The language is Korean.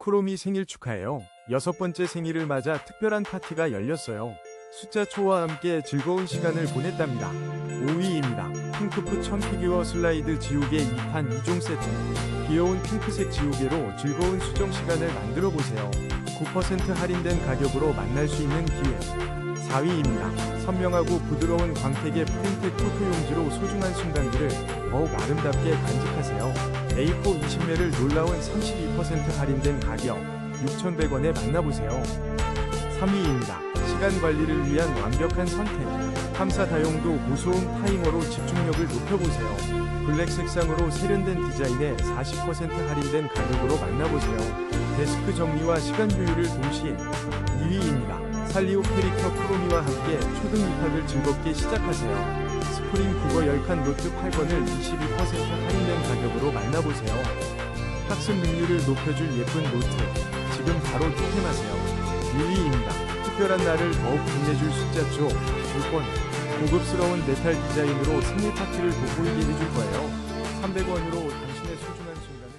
쿠로미 생일 축하해요. 여섯 번째 생일을 맞아 특별한 파티가 열렸어요. 숫자 초와 함께 즐거운 시간을 보냈답니다. 5위입니다. 핑크푸 천 피규어 슬라이드 지우개 2판 2종 세트. 귀여운 핑크색 지우개로 즐거운 수정 시간을 만들어 보세요. 9% 할인된 가격으로 만날 수 있는 기회. 4위입니다. 선명하고 부드러운 광택의 프린트 토토 용지로 소중한 순간들을 더욱 아름답게 간직하세요. A4 20매를 놀라운 32% 할인된 가격 6,100원에 만나보세요. 3위입니다. 시간 관리를 위한 완벽한 선택. 탐사 다용도 고소음 타이머로 집중력을 높여보세요. 블랙 색상으로 세련된 디자인에 40% 할인된 가격으로 만나보세요. 데스크 정리와 시간 효율을 동시에 2위입니다. 살리오 캐릭터 크로미와 함께 초등 입학을 즐겁게 시작하세요. 스프링 국어 10칸 노트 8권을 22% 할인된 가격으로 만나보세요. 학습 능률을 높여줄 예쁜 노트. 지금 바로 득템하세요. 1위입니다. 특별한 날을 더욱 빛내줄 숫자초 2권. 고급스러운 메탈 디자인으로 생일 파티를 돋보이게 해줄 거예요. 300원으로 당신의 소중한 순간.